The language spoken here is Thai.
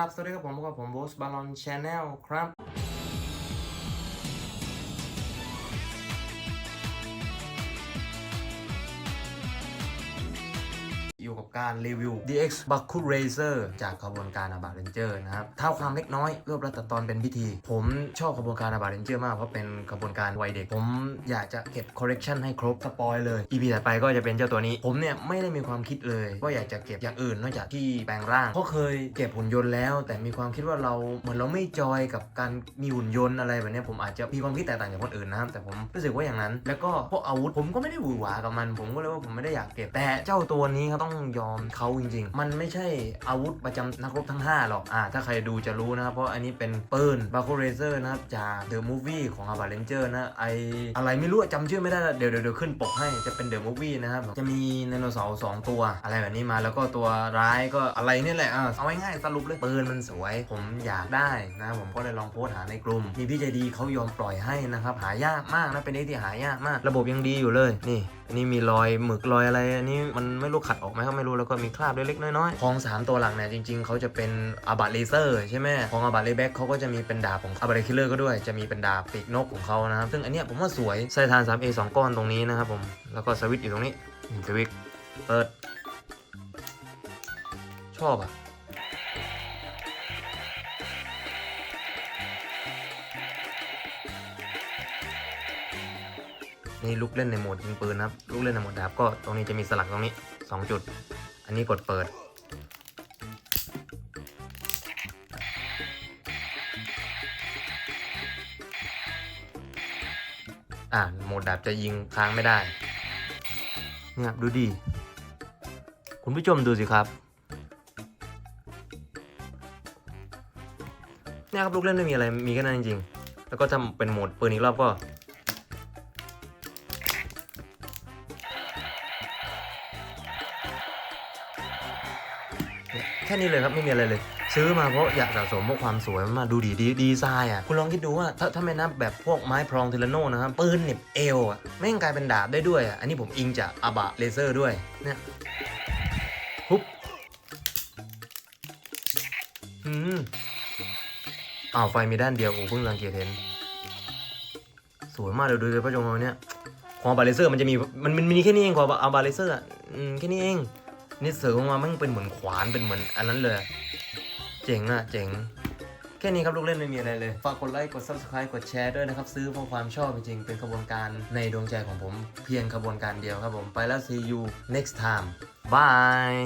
ครับ สวัสดีครับผมกับผมโบสบาลอนชาแนลครับ อยู่กับการรีวิว DX b a k u Racer จากขบวนการอาบาเรนเจอร์นะครับเท่าความเล็กน้อยรวบรัดตัดตอนเป็นพิธี ผมชอบขบวนการอาบาเรนเจอร์มาก เพราะเป็นขบวนการวัยเด็ก ผมอยากจะเก็บคอ r เร t ชันให้ครบสปอยเลย EP ถัดไปก็จะเป็นเจ้าตัวนี้ ผมเนี่ยไม่ได้มีความคิดเลยว่าอยากจะเก็บอย่างอื่นนอกจากที่แปลงร่างเพราะเคยเก็บหุ่นยนต์แล้ว แต่มีความคิดว่าเราเหมือนเราไม่จอยกับการมีหุ่นยนต์อะไรแบบนี้ผมอาจจะมีความคิดแตกต่างจากคนอื่นนะครับแต่ผมรู้สึกว่าอย่างนั้น แล้วก็พวกอาวุธผมก็ไม่ได้หวือหวากับมัน ผมก็เลยว่าผมไม่ได้อยากเก็บแต่เจ้าตัวนี้เขาต้องยอมเขาจริง ๆ มันไม่ใช่อาวุธประจำนักรบทั้ง 5 หรอก อ่า ถ้าใครดูจะรู้นะครับ เพราะอันนี้เป็นปืนบาโคเรเซอร์นะครับ จากเดอะมูฟวี่ของอาบาเรนเจอร์นะ ไออะไรไม่รู้อะจำชื่อไม่ได้ เดี๋ยวเดี๋ยวขึ้นปกให้ จะเป็นเดอะมูฟวี่นะครับ จะมีไดโนเสาร์สองตัว อะไรแบบนี้มา แล้วก็ตัวร้ายก็อะไรนี่แหละ อ่าเอาง่ายๆสรุปเลย ปืนมันสวย ผมอยากได้นะ ผมก็เลยลองโพสต์หาในกลุ่ม มีพี่ใจดีเขายอมปล่อยให้นะครับ หายากมากนะ เป็นเด็กที่หายากมาก ระบบยังดีอยู่เลย นี่ อันนี้มีรอยหมึกรอยอะไรอันนี้มันไม่รู้ขัดออกไหมก็ไม่รู้แล้วก็มีคราบเล็กๆน้อยๆของ 3 ตัวหลังเนี่ยจริงๆเขาจะเป็นอาบาเลเซอร์ใช่ไหมของอาบาเลแบ็กเขาก็จะมีเป็นดาบของอาบาเลคิลเลอร์ก็ด้วยจะมีเป็นดาบปีกนกของเขานะครับซึ่งอันเนี้ยผมว่าสวยไซทาน 3A 2 ก้อนตรงนี้นะครับผมแล้วก็สวิตช์อยู่ตรงนี้สวิตช์เปิดชอบอะ นี่ลูกเล่นในโหมดยิงปืนนะครับ ลูกเล่นในโหมดดาบก็ตรงนี้จะมีสลักตรงนี้ 2 จุด อันนี้กดเปิด อ่าโหมดดาบจะยิงค้างไม่ได้เนี่ยดูดิคุณผู้ชมดูสิครับเนี่ยครับลูกเล่นไม่มีอะไรมีแค่นั้นจริงๆ แล้วก็ถ้าเป็นโหมดปืนอีกรอบก็ ค่นี้เลยครับไม่มีอะไรเลย ซื้อมาเพราะอยากสะสมพวกความสวยมาดูดีดีดีไซน์อะคุณลองคิดดูว่าถ้าถ้าไม่นับแบบพวกไม้พรองเทเลโนนะครับปืนเน็บเอวอะแม่งกลายเป็นดาบได้ด้วยอะอันนี้ผมอิงจากอาบะเลเซอร์ด้วยเนี่ยฮุบอืมอ้าวไฟมีด้านเดียวโอ้เพิ่งสังเกตเห็นสวยมากเลยดูเลยพระจงเราเนี่ยของอาบาเลเซอร์มันจะมีมันมันมีแค่นี้เองของอาบาเลเซอร์อะอืมแค่นี้เอง นี่เสริมออกมามันเป็นเหมือนขวานเป็นเหมือนอันนั้นเลย เจ๋งอะเจ๋ง แค่นี้ครับลูกเล่นไม่มีอะไรเลย ฝากกดไลค์กด subscribe กดแชร์ด้วยนะครับ ซื้อเพราะความชอบจริงๆ เป็นขบวนการในดวงใจของผม เพียงขบวนการเดียวครับผมไปแล้ว see you next time bye